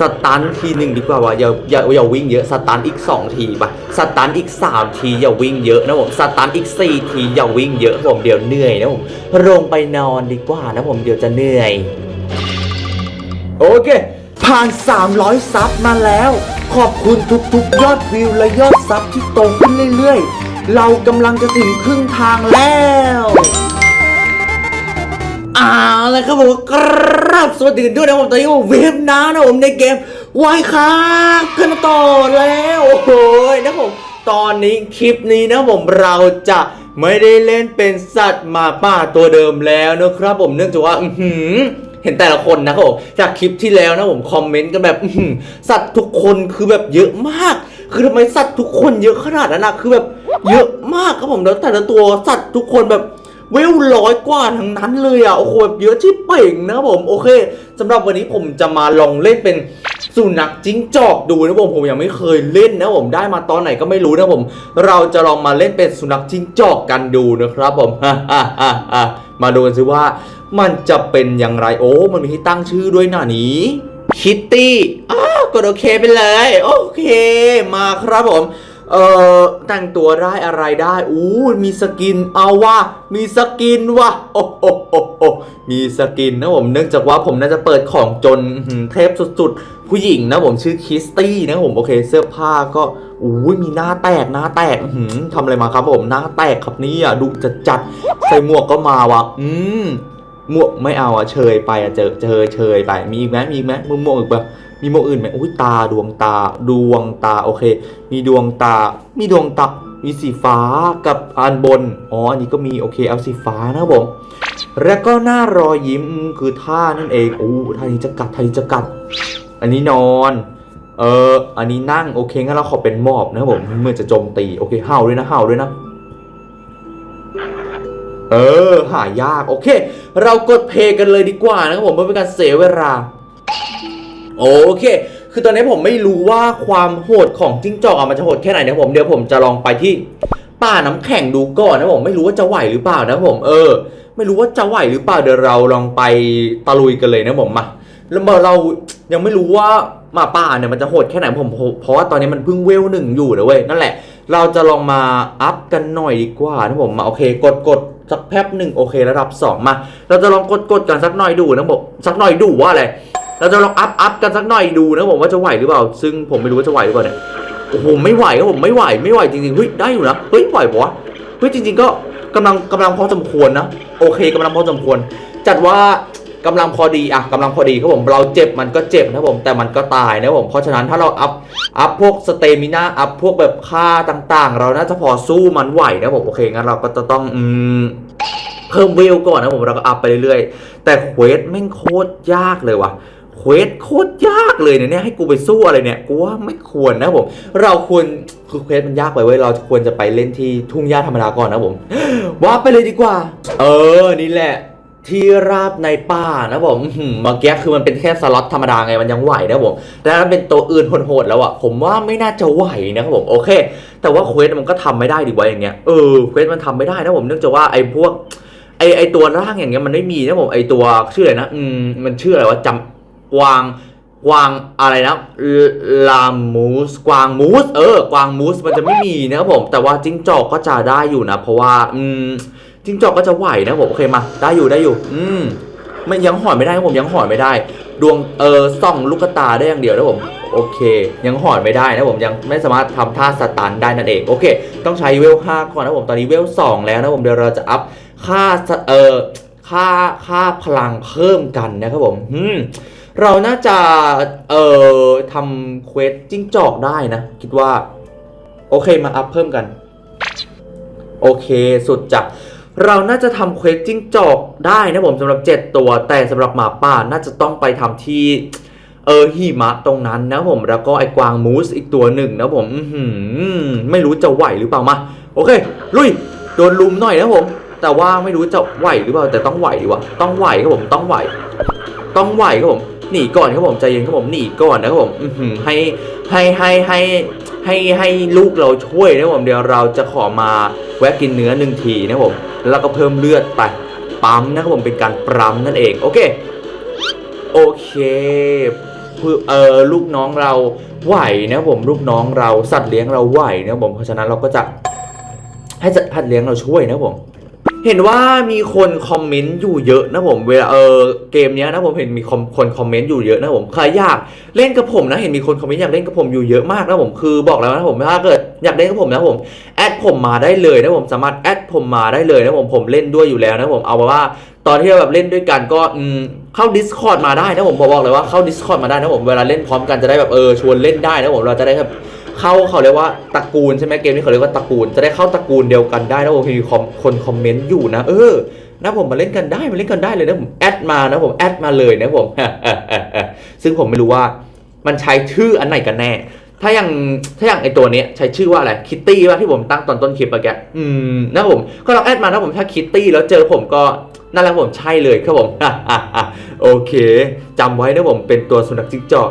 สตันทีหนึ่งดีกว่าว่าอย่าอย่าอย่าวิ่งเยอะสตันอีก 2 ทีปะสตันอีก 3 ทีอย่าวิ่งเยอะนะผมสตันอีก 4 ทีอย่าวิ่งเยอะผมเดี๋ยวเหนื่อยนะผมลงไปนอนดีกว่านะผมเดี๋ยวจะเหนื่อย โอเค ผ่าน 300 ซับมาแล้ว ขอบคุณทุกๆ ยอดวิวและยอดซับที่โตขึ้นเรื่อยๆ เรากำลังจะถึงครึ่งทางแล้ว เอาละครับผมกราบสวัสดีกันด้วยนะผมตอนนี้ผมเวฟน้านะผมในเกมไวค่ะขึ้นมาต่อแล้วโอ้โหนะผมตอนนี้คลิปนี้นะผมเราจะไม่ได้เล่นเป็นสัตว์มาป่าตัวเดิมแล้วนะครับผมเนื่องจากว่าอือหือเห็นแต่ละคนนะครับผมจากคลิปที่แล้วนะผมคอมเมนต์กันแบบสัตว์ทุกคนคือแบบเยอะมาก คือทำไมสัตว์ทุกคนเยอะขนาดนั้นนะคือแบบเยอะมากครับผมแล้วแต่ละตัวสัตว์ทุกคนแบบ เวลร้อยกว่าทั้งนั้นเลยอะโอ้โหแบบเยอะที่เป่งนะผมโอเคสำหรับวันนี้ผมจะมาลองเล่นเป็นสุนัขจิ้งจอกดูนะผมผมยังไม่เคยเล่นนะผมได้มาตอนไหนก็ไม่รู้นะผม เราจะลองมาเล่นเป็นสุนัขจิ้งจอกกันดูนะครับผมมาดูกันสิว่า มันจะเป็นอย่างไรโอ้ มันมีให้ตั้งชื่อด้วยหน่านี้คิตตี้อ้ากดโอเคไปเลย โอเค มาครับผม เออแต่งตัวได้อะไรได้อู้มีสกินเอาว่ามีสกินว่ะโอ้โอ้โอ้โมีสกินนะผมเนื่องจากว่าผมน่าจะเปิดของจนเทพสุดๆ ผู้หญิงนะผมชื่อคิสตี้นะผมโอเคเสื้อผ้าก็อู้มีหน้าแตกหน้าแตกหือทำอะไรมาครับผมหน้าแตกครับนี่ยดูจะจัดใส่หมวกก็มาว่ะ อืมหมวกไม่เอาอะเชยไปอะเจอเชยเชยไปมีอีกไหมมีอีกไหมมึงหมวกอีกปะ มีหมอื่นไหมอุ้ยตาดวงตา ดวงตาโอเค มีดวงตา มีดวงตา มีสีฟ้ากับอันบน อ๋อ อันนี้ก็มีโอเคเอาสีฟ้านะครับผม แล้วก็หน้ารอยยิ้มคือท่านั่นเองอู้ท่านี้จะกัดท่านี้จะกัด อันนี้นอน เออ อันนี้นั่งโอเคงั้นเราขอเป็นมอบนะครับผมเมื่อจะโจมตีโอเคเห่าด้วยนะเห่าด้วยนะเออ หายาก โอเค เรากดเพลกันเลยดีกว่านะครับผมเพื่อเป็นการเสียเวลา โอเค คือตอนนี้ผมไม่รู้ว่าความโหดของจิ้งจอกอะมันจะโหดแค่ไหนนะผม เดี๋ยวผมจะลองไปที่ป่าน้ำแข็งดูก่อนนะผม ไม่รู้ว่าจะไหวหรือเปล่านะผม เออ ไม่รู้ว่าจะไหวหรือเปล่า เดี๋ยวเราลองไปตะลุยกันเลยนะผมมาแล้วเรายังไม่รู้ว่าหมาป่าเนี่ยมันจะโหดแค่ไหนผม เพราะว่าตอนนี้มันเพิ่งเวลหนึ่งอยู่นะเว้ย นั่นแหละ เราจะลองมาอัพกันหน่อยดีกว่านะผม มาโอเค กดกดสักแป๊บหนึ่งโอเคระดับสองมา เราจะลองกดกดกันสักหน่อยดูนะผมสักหน่อยดูว่าอะไร เราจะลองอัพอัพกันสักหน่อยดูนะผมว่าจะไหวหรือเปล่า ซึ่งผมไม่รู้ว่าจะไหวหรือเปล่าเนี่ยโอ้โหไม่ไหวครับผมไม่ไหวไม่ไหวจริงๆเฮ้ยได้อยู่นะเฮ้ยไหวปะวะเฮ้ยจริง ๆ ก็กำลังกำลังพอสมควรนะโอเคกำลังพอสมควร จัดว่ากำลังพอดีอะกำลังพอดีครับผมเราเจ็บมันก็เจ็บนะผมแต่มันก็ตายนะผมเพราะฉะนั้นถ้าเราอัพอัพพวกสเตมินาอัพพวกแบบค่าต่าง ๆ เราน่าจะพอสู้มันไหวนะผมโอเคงั้นเราก็จะต้องอืมเพิ่มเวลก่อนนะผมเราก็อัพไปเรื่อยๆแต่เควสแม่งโคตรยากเลยว่ะ ควสโคตรยากเลยเนี่ยให้กูไปสู้อะไรเนี่ยกูว่าไม่ควรนะผม เราควรคือเควสมันยากไปเว้ยเราควรจะไปเล่นที่ทุ่งหญ้าธรรมดาก่อนนะผมว่าไปเลยดีกว่า เออนี่แหละที่ราบในป่านะผมเมื่อกี้คือมันเป็นแค่สล็อตธรรมดาไงมันยังไหวนะผม แต่ถ้าเป็นตัวอื่นโหดๆแล้วอะผมว่าไม่น่าจะไหวนะครับผมโอเค แต่ว่าเควสมันก็ทำไม่ได้ดีกว่าอย่างเงี้ย เออเควสมันทำไม่ได้นะผมเนื่องจากว่าไอ้พวกไอ้ไอ้ตัวร่างอย่างเงี้ยมันไม่มีนะผมไอ้ตัวชื่ออะไรนะอืมมันชื่ออะไรวะจำ กวางกวางอะไรนะลามูสกวางมูสเออกวางมูสมันจะไม่มีนะครับผม แต่ว่าจิ้งจอกก็จะได้อยู่นะ เพราะว่า อืมจิ้งจอกก็จะไหวนะผมโอเคมา ได้อยู่ได้อยู่ อืมมันยังหอนไม่ได้ครับผมยังหอนไม่ได้ ดวงเออส่องลูกตาได้อย่างเดียวนะผมโอเค ยังหอนไม่ได้นะผมยังไม่สามารถทำท่าสตันได้นั่นเองโอเค ต้องใช้เวล5ก่อนนะผมตอนนี้เวล2แล้วนะผมเดี๋ยวเราจะอัพค่าเออค่าค่าพลังเพิ่มกันนะครับผมอืม เราน่าจะเอ่อทำเควสจิ้งจอกได้นะ คิดว่า โอเคมาอัพเพิ่มกัน โอเคสุดจัดเราน่าจะทำเควสจิ้งจอกได้นะผมสำหรับ 7 ตัว แต่สำหรับหมาป่าน่าจะต้องไปทำที่เออหิมะตรงนั้นนะผมแล้วก็ไอ้กวางมูสอีกตัวหนึ่งนะผมอื้อหือไม่รู้จะไหวหรือเปล่ามาโอเค ลุยโดนลุมหน่อยนะผม แต่ว่าไม่รู้จะไหวหรือเปล่าแต่ต้องไหวดีวะต้องไหวครับผมต้องไหว ต้องไหวครับผม หนีก่อนครับผมใจเย็นครับผมหนีก่อนนะครับผมให้ให้ให้ให้ให้ให้ลูกเราช่วยนะครับผมเดี๋ยวเราจะขอมาแวะกินเนื้อหนึ่งทีนะครับผมแล้วก็เพิ่มเลือดไปปั๊มนะครับผมเป็นการปั๊มนั่นเองโอเคโอเคผคือเออลูกน้องเราไหวนะครับผมลูกน้องเราสัตว์เลี้ยงเราไหวนะครับผมเพราะฉะนั้นเราก็จะให้สัตว์เลี้ยงเราช่วยนะครับผม เห็นว่ามีคนคอมเมนต์อยู่เยอะนะผมเวลาเออเกมเนี้ยนะผมเห็นมีคนคอมเมนต์อยู่เยอะนะผมใครอยากเล่นกับผมนะเห็นมีคนคอมเมนต์อยากเล่นกับผมอยู่เยอะมากนะผมคือบอกแล้วนะผมถ้าเกิดอยากเล่นกับผมนะผมแอดผมมาได้เลยนะผมสามารถแอดผมมาได้เลยนะผมผมเล่นด้วยอยู่แล้วนะผมเอาว่าตอนที่เราแบบเล่นด้วยกันก็อืมเข้า Discord มาได้นะผมบอกเลยว่าเข้า Discord มาได้นะผมเวลาเล่นพร้อมกันจะได้แบบเออชวนเล่นได้นะผมเราจะได้แบบ เข้าเขาเรียกว่าตระกูลใช่ไหมเกมนี้เขาเรียกว่าตระกูล จะได้เข้าตระกูลเดียวกันได้นะผมมีคอคนคอมเมนต์อยู่นะ เออนะผมมาเล่นกันได้มาเล่นกันได้เลยนะผมแอดมานะผมแอดมาเลยนะผมซึ่งผมไม่รู้ว่ามันใช้ชื่ออันไหนกันแน่ ถ้าอย่างถ้าอย่างไอตัวนี้ใช้ชื่อว่าอะไรคิตตี้ป่ะที่ผมตั้งตอนต้นคลิปเมื่อกี้อืมนะผมก็ลองแอดมานะผมถ้าคิตตี้แล้วเจอผมก็นั่นแหละผมใช่เลยครับผมโอเคจำไว้นะผมเป็นตัวสุนัขจิ้งจอก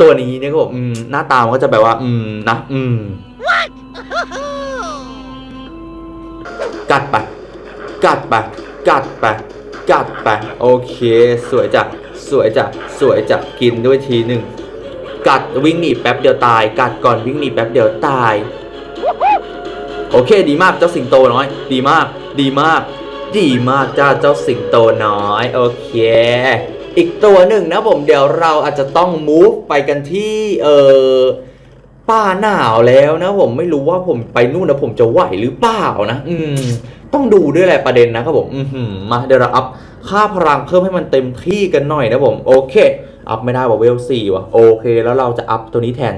ตัวนี้เนี่ยครับผมอืมหน้าตามันก็จะแบบว่า อืมนะอืมกัดไปกัดไปกัดไปกัดไปโอเค สวยจ้ะสวยจ้ะสวยจ้ะกินด้วยทีหนึ่งกัดวิ่งหนีแป๊บเดียวตาย กัดก่อนวิ่งหนีแป๊บเดียวตาย โอเค ดีมากเจ้าสิงโตน้อย ดีมาก ดีมาก ดีมากจ้าเจ้าสิงโตน้อย โอเค อีกตัวหนึ่งนะผมเดี๋ยวเราอาจจะต้อง move ไปกันที่เออป่าหนาวแล้วนะผมไม่รู้ว่าผมไปนู่นนะผมจะไหวหรือเปล่านะ อืม ต้องดูด้วยแหละประเด็นนะครับผมอือหือมาเดี๋ยวเราอัพค่าพลังเพิ่มให้มันเต็มที่กันหน่อยนะผม โอเค อัพไม่ได้ว่ะเวลสี่ว่ะโอเค แล้วเราจะอัพตัวนี้แทน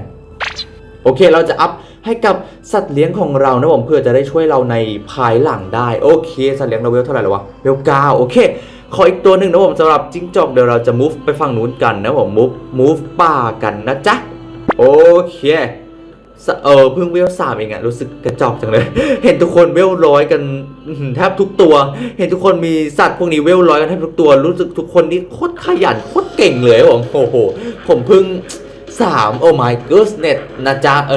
โอเคเราจะอัพให้กับสัตว์เลี้ยงของเรานะผมเพื่อจะได้ช่วยเราในภายหลังได้ โอเค สัตว์เลี้ยงเราเวลเท่าไหร่แล้ววะเวลเก้าโอเค ขออีกตัวหนึ่งนะผมสำหรับจิ้งจอกเดี๋ยวเราจะ move ไปฝั่งนู้นกันนะผม move move ป่ากันนะจ๊ะ โอเคเออเพิ่งเวลสามเองอะรู้สึกกระจอกจังเลย เห็นทุกคนเวลร้อยกันแทบทุกตัว เห็นทุกคนมีสัตว์พวกนี้เวลร้อยกันแทบทุกตัวรู้สึกทุกคนนี่โคตรขยันโคตรเก่งเลยครับผมโอ้โหผมเพิ่งสามโอ้ my goodness นะจ๊ะเอ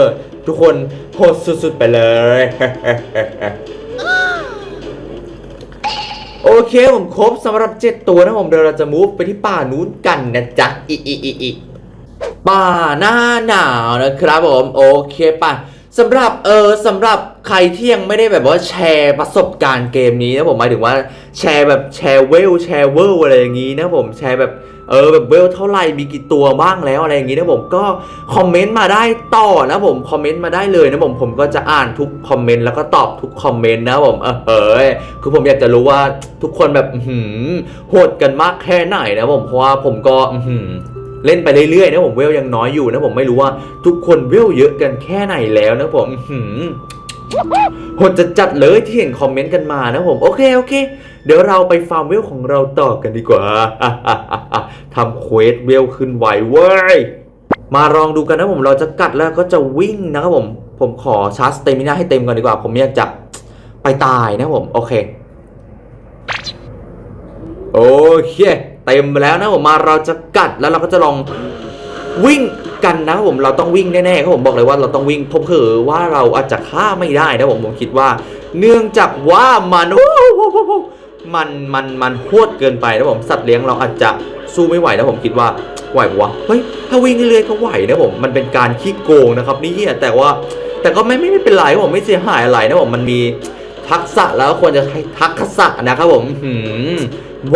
อทุกคนโหดสุดๆไปเลย โอเคผมครบสำหรับ 7 ตัวนะผมเดี๋ยวเราจะมูฟไปที่ป่านู้นกันนะจ๊ะอีอีอีอีป่าหน้าหนาวนะครับผมโอเคป่ะสำหรับเออสำหรับใครที่ยังไม่ได้แบบว่าแชร์ประสบการณ์เกมนี้นะผมหมายถึงว่าแชร์แบบแชร์เวลแชร์เวลอะไรอย่างนี้นะผมแชร์แบบ เออแบบเวลเท่าไหร่มีกี่ตัวบ้างแล้วอะไรอย่างนี้นะผมก็คอมเมนต์มาได้ต่อนะผมคอมเมนต์มาได้เลยนะผมผมก็จะอ่านทุกคอมเมนต์แล้วก็ตอบทุกคอมเมนต์นะผมเออเอยคือผมอยากจะรู้ว่าทุกคนแบบหือโหดกันมากแค่ไหนนะผมเพราะว่าผมก็อื้อหือเล่นไปเรื่อยๆนะผมเวลยังน้อยอยู่นะผมไม่รู้ว่าทุกคนเวลเยอะกันแค่ไหนแล้วนะผมหือโหดจะจัดเลยที่เห็นคอมเมนต์กันมานะผม โอเค โอเค เดี๋ยวเราไปฟาร์มเวลของเราต่อกันดีกว่าทำเควสเวลขึ้นไวเว้ย มาลองดูกันนะผมเราจะกัดแล้วก็จะวิ่งนะครับผม ผมขอชาร์จสเตมินาให้เต็มก่อนดีกว่า ผมอยากจะไปตายนะผม โอเค โอเค เต็มแล้วนะผมมาเราจะกัดแล้วเราก็จะลองวิ่งกันนะครับผมเราต้องวิ่งแน่ๆครับผมบอกเลยว่าเราต้องวิ่งผมเผอว่าเราอาจจะฆ่าไม่ได้นะผมผมคิดว่า เนื่องจากว่ามันโอ้โห มันมันมันโหดเกินไปนะผมสัตว์เลี้ยงเราอาจจะสู้ไม่ไหวนะผมคิดว่าไหวปะวะเฮ้ยถ้าวิ่งเรื่อยๆก็ไหวนะผมมันเป็นการขี้โกงนะครับนี่แต่ว่าแต่ก็ไม่ไม่ไม่เป็นไรผมไม่เสียหายอะไรนะผมมันมีทักษะแล้วควรจะใช้ทักษะนะครับผมหือ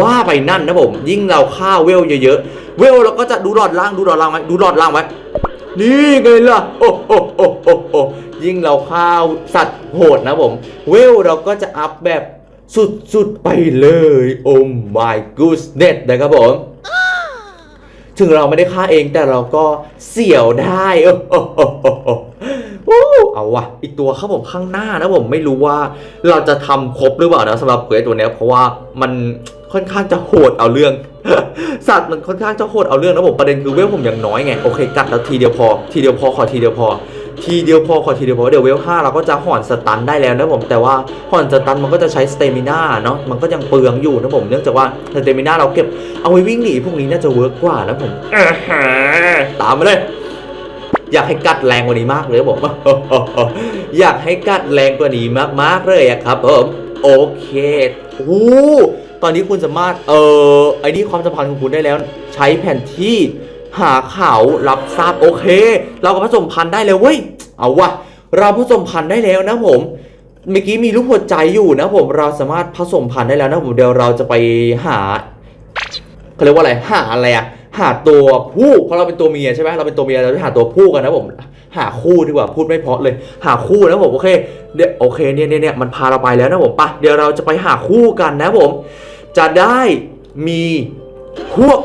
ว่าไปนั่นนะผมยิ่งเราฆ่าเวลเยอะๆเวลเราก็จะดูหลอดล่างดูหลอดล่างไว้ดูหลอดล่างไว้นี่ไงล่ะโอ้โหโอ้โหโอ้ยิ่งเราฆ่าสัตว์โหดนะผม เวลเราก็จะอัพแบบ สุด ๆ ไปเลยโอ้ my goodness นะครับผม ถึงเราไม่ได้ฆ่าเองแต่เราก็เสี่ยวได้โอโโโโโเอาวะอีกตัวครับผมข้างหน้านะผมไม่รู้ว่าเราจะทำครบหรือเปล่านะสำหรับเควสตัวนี้เพราะว่ามันค่อนข้างจะโหดเอาเรื่อง สัตว์มันค่อนข้างจะโหดเอาเรื่องนะผมประเด็นคือเวลผมยังน้อยไงโอเคกัดแล้วทีเดียวพอทีเดียวพอขอทีเดียวพอ ทีเดียวพอขอทีเดียวพอเดี๋ยวเวล5เราก็จะห่อนสตันได้แล้วนะผมแต่ว่าห่อนสตันมันก็จะใช้สเตมิน่าเนาะมันก็ยังเปลืองอยู่นะผมเนื่องจากว่าสเตมิน่าเราเก็บเอาไว้วิ่งหนีพวกนี้น่าจะเวิร์กกว่านะผมอ่าฮะตามมาเลยอยากให้กัดแรงกว่านี้มากเลยครับผมอยากให้กัดแรงกว่านี้มากๆเลยอะครับผมโอเคโอ้โหตอนนี้คุณสามารถเออไอ้นี่ความสัมพันธ์ของคุณได้แล้ว ใช้แผนที่ หาเขารับทราบโอเค เราก็ผสมพันธุ์ได้แล้วเว้ย เอาวะเราผสมพันธุ์ได้แล้วนะผมเมื่อกี้มีรูปหัวใจอยู่นะผมเราสามารถผสมพันธุ์ได้แล้วนะผมเดี๋ยวเราจะไปหาเขาเรียกว่าอะไรหาอะไรอะหาตัวผู้เพราะเราเป็นตัวเมียใช่ไหมเราเป็นตัวเมียเราจะหาตัวผู้กันนะผมหาคู่ดีกว่าพูดไม่เพราะเลย หาคู่นะผมโอเคเดี๋ยวโอเคเนี่ยเนี่ยเนี่ยมันพาเราไปแล้วนะผมไปะเดี๋ยวเราจะไปหาคู่กันนะผม จะได้มีพวก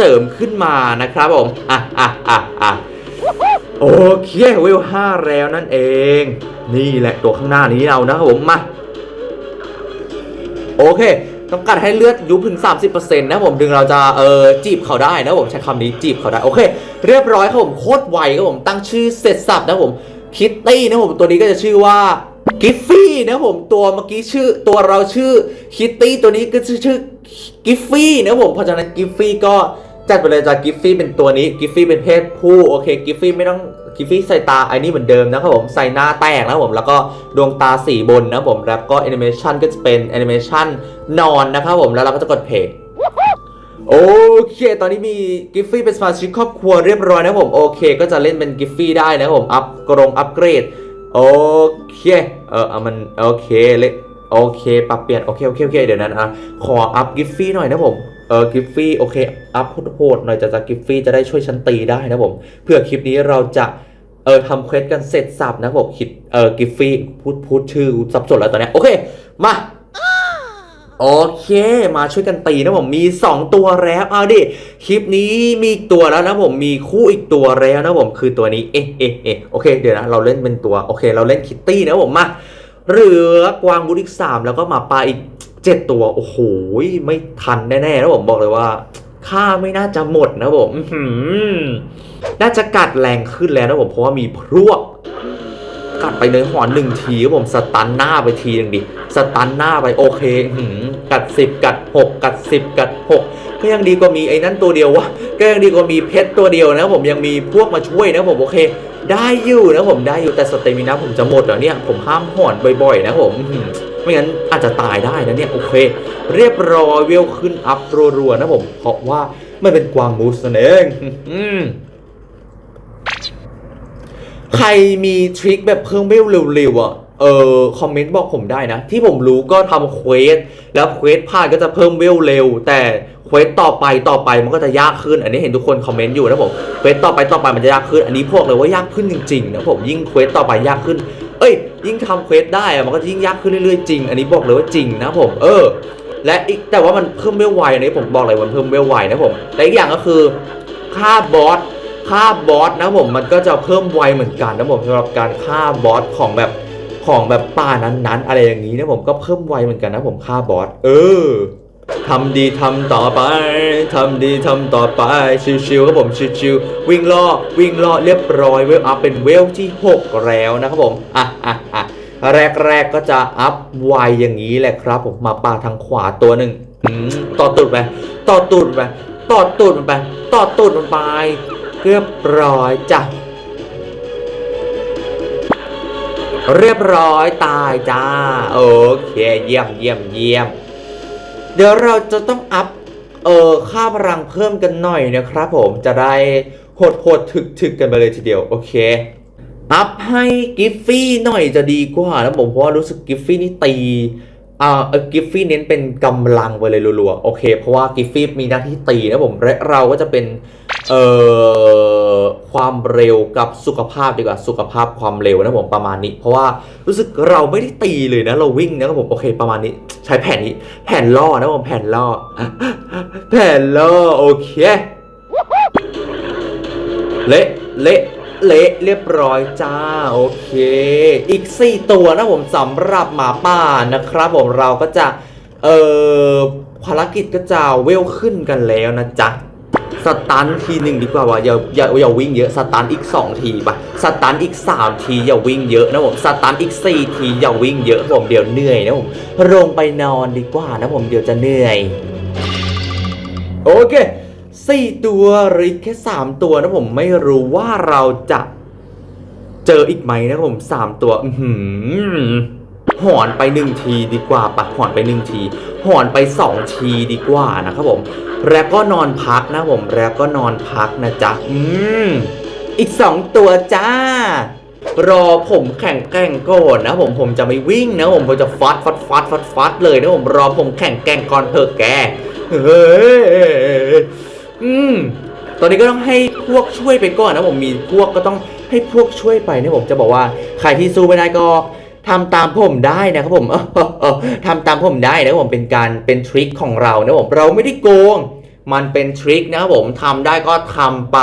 สริมขึ้นมานะครับผมอะอะอะอะโอเคเวลห้าแล้วนั่นเอง นี่แหละตัวข้างหน้านี้เรานะครับผมมาโอเคต้องการให้เลือดยุบถึง 30%นะผมถึงเราจะเออจีบเขาได้นะผมใช้คำนี้จีบเขาได้โอเค เรียบร้อยครับผมโคตรไวครับผมตั้งชื่อเสร็จสับนะผมคิตตี้นะผมตัวนี้ก็จะชื่อว่ากิฟฟี่นะผมตัวเมื่อกี้ชื่อตัวเราชื่อคิตตี้ตัวนี้ก็ชื่อชื่อกิฟฟี่นะผมเพราะฉะนั้นกิฟฟี่ก็ จัดไปเลยจากกิฟฟี่เป็นตัวนี้กิฟฟี่เป็นเพศผู้โอเคกิฟฟี่ไม่ต้องกิฟฟี่ใส่ตาไอ้นี่เหมือนเดิมนะครับผมใส่หน้าแตกนะครับผมแล้วก็ดวงตาสีบนนะผมแล้วก็แอนิเมชันก็จะเป็นแอนิเมชันนอนนะครับผมแล้วเราก็จะกดเพลย์โอเค ตอนนี้มีกิฟฟี่เป็นสมาชิกครอบครัวเรียบร้อยนะผมโอเค ก็จะเล่นเป็นกิฟฟี่ได้นะผมอัพกรงอัพเกรดโอเคเออมันโอเคเลยโอเคปรับเปลี่ยนโอเคโอเคโอเคเดี๋ยวนั้นอะขออัพกิฟฟี่หน่อยนะผม เออกิฟฟี่โอเค อัพโหดหน่อยจะจะกิฟฟี่จะได้ช่วยฉันตีได้นะผมเพื่อคลิปนี้เราจะเออทำเควสกันเสร็จสับนะผมคิดเออกิฟฟี่พูดพูดชื่อสับสนแล้วตอนนี้โอเค มาโอเค มาช่วยกันตีนะผมมี 2 ตัวแล้วเอาดิคลิปนี้มีอีกตัวแล้วนะผมมีคู่อีกตัวแล้วนะผมคือตัวนี้เอ๊ะเอ๊ะเอ๊ะโอเคเดี๋ยวนะเราเล่นเป็นตัวโอเค เราเล่นคิตตี้นะผมมาเหลือกวางบุริกสามแล้วก็หมาป่าอีก 7ตัว โอ้โห ไม่ทันแน่ๆนะผมบอกเลยว่าค่าไม่น่าจะหมดนะผมน่าจะกัดแรงขึ้นแล้วนะผม เพราะว่ามีพรวกกัดไปเลยหอนหนึ่งทีครับผมสตันหน้าไปทีนึงดิสตันหน้าไปโอเคกัดสิบกัดหกกัดสิบกัดหกก็ยังดีกว่ามีไอ้นั่นตัวเดียววะก็ยังดีกว่ามีเพชรตัวเดียวนะผมยังมีพวกมาช่วยนะผมโอเค ได้อยู่นะผมได้อยู่แต่สเตมินะผมจะหมดแล้วเนี่ย ผมห้ามหอนบ่อยๆนะผม ไม่งั้นอาจจะตายได้นะเนี่ย โอเค เรียบร้อยเวลขึ้นอัพรัวๆนะผม เพราะว่าไม่เป็นกวางมูสนั่นเองอใครมีทริคแบบเพิ่มเวลเร็วๆอะเออคอมเมนต์บอกผมได้นะ ที่ผมรู้ก็ทำเควสแล้วเควสผ่านก็จะเพิ่มเวลเร็ว แต่เควสต่อไปต่อไปมันก็จะยากขึ้น อันนี้เห็นทุกคนคอมเมนต์อยู่นะผมเควสต่อไปต่อไปมันจะยากขึ้น อันนี้พวกเลยว่ายากขึ้นจริงๆนะผมยิ่งเควสต่อไปยากขึ้น เอ้ย ยิ่งทำเควสได้อะมันก็ยิ่งยากขึ้นเรื่อยๆจริง อันนี้บอกเลยว่าจริงนะผม เออ และอีกแต่ว่ามันเพิ่มเวลไวอันนี้ผมบอกเลยมันเพิ่มเวลไวนะผมและอีกอย่างก็คือค่าบอสค่าบอสนะผมมันก็จะเพิ่มไวเหมือนกันนะผมสำหรับการฆ่าบอสของแบบของแบบป่านั้นๆ อะไรอย่างนี้นะผมก็เพิ่มไวเหมือนกันนะผมฆ่าบอสเออ ทำดีทำต่อไปทำดีทำต่อไป ชิวๆครับผมชิวๆวิ่งล่อวิ่งล่อเรียบร้อยเวลอัพเป็นเวลที่ 6 แล้วนะครับผมอะอะอะแรกๆก็จะอัพไวอย่างนี้แหละครับผมมาป่าทางขวาตัวหนึ่งต่อตูดไปต่อตูดไปต่อตูดมันไปต่อตูดมันไปเรียบร้อยจ้ะเรียบร้อยตายจ้าโอเคเยี่ยมเยี่ยมเยี่ยม เดี๋ยวเราจะต้องอัพเอ่อค่าพลังเพิ่มกันหน่อยนะครับผมจะได้โหดโหดถึกถึกกันไปเลยทีเดียว โอเค อัพให้กิฟฟี่หน่อยจะดีกว่านะผมเพราะว่ารู้สึกกิฟฟี่นี่ตีอ่าเออกิฟฟี่เน้นเป็นกำลังไปเลยรัวๆ โอเค เพราะว่ากิฟฟี่มีหน้าที่ตีนะผมและเราก็จะเป็น เอ่อความเร็วกับสุขภาพดีกว่าสุขภาพความเร็วนะผมประมาณนี้ เพราะว่ารู้สึกเราไม่ได้ตีเลยนะเราวิ่งนะครับผมโอเคประมาณนี้ ใช้แผ่นนี้ แผ่นล่อนะผมแผ่นล่อ แผ่นล่อโอเคเละเละเละเรียบร้อยจ้า โอเค อีก 4 ตัวนะผมสำหรับหมาป่านะครับผมเราก็จะ เอ่อภารกิจก็จะเวลขึ้นกันแล้วนะจ๊ะ สตันทีหนึ่งดีกว่าว่าอย่าอย่าอย่าวิ่งเยอะสตันอีก 2 ทีปะสตันอีก 3 ทีอย่าวิ่งเยอะนะผมสตันอีก 4 ทีอย่าวิ่งเยอะผมเดี๋ยวเหนื่อยนะผมลงไปนอนดีกว่านะผมเดี๋ยวจะเหนื่อย โอเคสี่ตัวหรือแค่สามตัวนะผมไม่รู้ว่าเราจะเจออีกไหมนะผมสามตัว อือ หอนไปหนึ่งทีดีกว่าปะหอนไปหนึ่งทีหอนไปสองทีดีกว่านะครับผม แล้วก็นอนพักนะผมแล้วก็นอนพักนะจ๊ะอืมอีกสองตัวจ้ารอผมแข่งแกร่งก่อนนะผมผมจะไม่วิ่งนะผมผมจะฟัดฟัดฟัดฟัดฟัดเลยนะผมรอผมแข่งแกร่งก่อนเธอะแกเฮ้ยอืมตอนนี้ก็ต้องให้พวกช่วยไปก่อนนะผมมีพวกก็ต้องให้พวกช่วยไปนะผมจะบอกว่าใครที่สู้ไม่ได้ก็ ทำตามผมได้นะครับผมเออเออเออทำตามผมได้นะผมเป็นการเป็นทริคของเรานะผมเราไม่ได้โกง มันเป็นทริคนะครับผมทำได้ก็ทำไป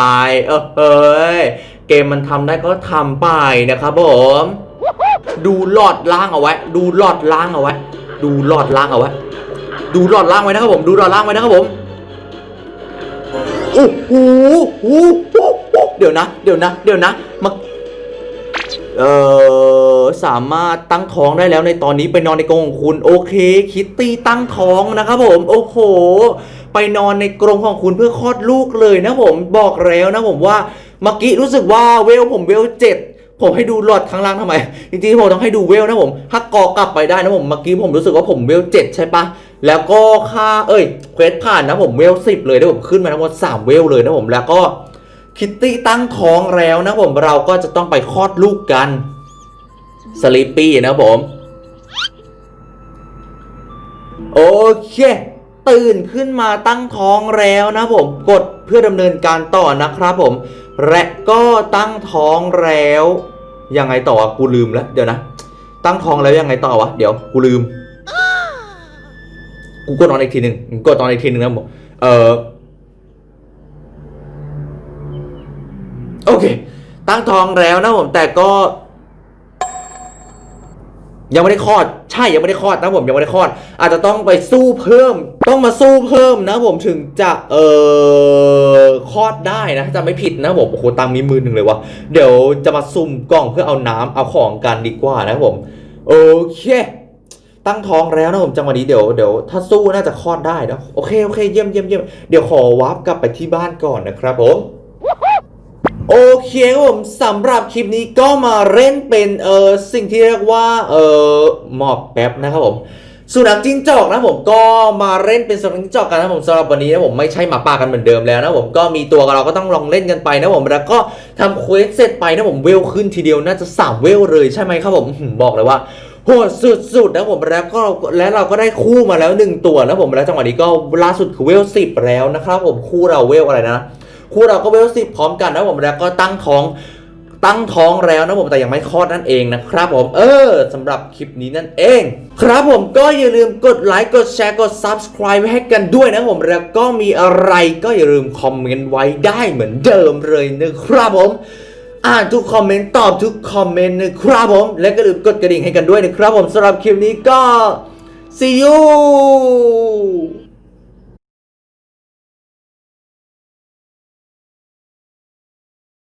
เออเฮ้ยเกมมันทำได้ก็ทำไปนะครับผมดูหลอดล่างเอาไว้ ดูหลอดล่างเอาไว้ ดูหลอดล่างเอาไว้ ดูหลอดล่างไว้นะครับผม ดูหลอดล่างไว้นะครับผมโอ้หโอ้โหเดี๋ยวนะ เดี๋ยวนะ เดี๋ยวนะมา เออสามารถตั้งท้องได้แล้วในตอนนี้ไปนอนในกรงของคุณโอเค คิตตี้ตั้งท้องนะครับผมโอ้โหไปนอนในกรงของคุณเพื่อคลอดลูกเลยนะผมบอกแล้วนะผมว่าเมื่อกี้รู้สึกว่าเวลผมเวลเจ็ดผมให้ดูหลอดข้างล่างทำไม จริงๆผมต้องให้ดูเวลนะผมถ้ากอกลับไปได้นะผมเมื่อกี้ผมรู้สึกว่าผมเวลเจ็ดใช่ปะแล้วก็ค่าเอ้ยเควสผ่านนะผมเวลสิบเลยนะผมขึ้นมาทั้งหมดสามเวลเลยนะผมแล้วก็ คิตตี้ตั้งท้องแล้วนะผมเราก็จะต้องไปคลอดลูกกันสลิปปี้นะผม โอเค ตื่นขึ้นมาตั้งท้องแล้วนะผม กดเพื่อดำเนินการต่อนะครับผม และก็ตั้งท้องแล้ว ยังไงต่อวะกูลืมแล้ว เดี๋ยวนะ ตั้งท้องแล้วยังไงต่อวะ เดี๋ยวกูลืม กูกดนอนอีกทีหนึ่งกดนอนอีกทีหนึ่งนะผม เออ ตั้งท้องแล้วนะผมแต่ก็ ยังไม่ได้คลอด ใช่ยังไม่ได้คลอดนะผมยังไม่ได้คลอด อาจจะต้องไปสู้เพิ่ม ต้องมาสู้เพิ่มนะผมถึงจะเออคลอดได้นะจะไม่ผิดนะผมโอ้โหตังมีมือหนึ่งเลยวะเดี๋ยวจะมาซุ่มกล่องเพื่อเอาน้ำเอาของกันดีกว่านะผมโอเคตั้งท้องแล้วนะผมจังหวะนี้เดี๋ยวเดี๋ยวถ้าสู้น่าจะคลอดได้นะโอเคโอเคเยี่ยมเยี่ยมเยี่ยมเดี๋ยวขอวาร์ปกลับไปที่บ้านก่อนนะครับผม โอเคครับผมสำหรับคลิปนี้ก็มาเล่นเป็นเออสิ่งที่เรียกว่าเออหมอบแป๊บนะครับผมสุนัขจิ้งจอกนะผมก็มาเล่นเป็นสุนัขจิ้งจอกกันนะผมสำหรับวันนี้นะผมไม่ใช่หมาป่ากันเหมือนเดิมแล้วนะผมก็มีตัวเราก็ต้องลองเล่นกันไปนะผมแล้วก็ทำเควสเสร็จไปนะผมเวลขึ้นทีเดียวน่าจะสามเวลเลยใช่ไหมครับผมบอกเลยว่าโหดสุดๆนะผมแล้วก็แล้วเราก็ได้คู่มาแล้วหนึ่งตัวนะผมแล้วจังหวะนี้ก็ล่าสุดคือเวลสิบแล้วนะครับผมคู่เราเวลอะไรนะ คู่เราก็เวลสิบพร้อมกันนะผมแล้วก็ตั้งท้องตั้งท้องแล้วนะผมแต่ยังไม่คลอดนั่นเองนะครับผมเออสำหรับคลิปนี้นั่นเอง ครับผมก็อย่าลืมกดไลค์กดแชร์กด subscribe ไว้ให้กันด้วยนะผมแล้วก็มีอะไรก็อย่าลืมคอมเมนต์ไว้ได้เหมือนเดิมเลยนะครับผม อ่านทุกคอมเมนต์ตอบทุกคอมเมนต์นะครับผม และก็อย่าลืมกดกระดิ่งให้กันด้วยนะครับผมสำหรับคลิปนี้ก็ see you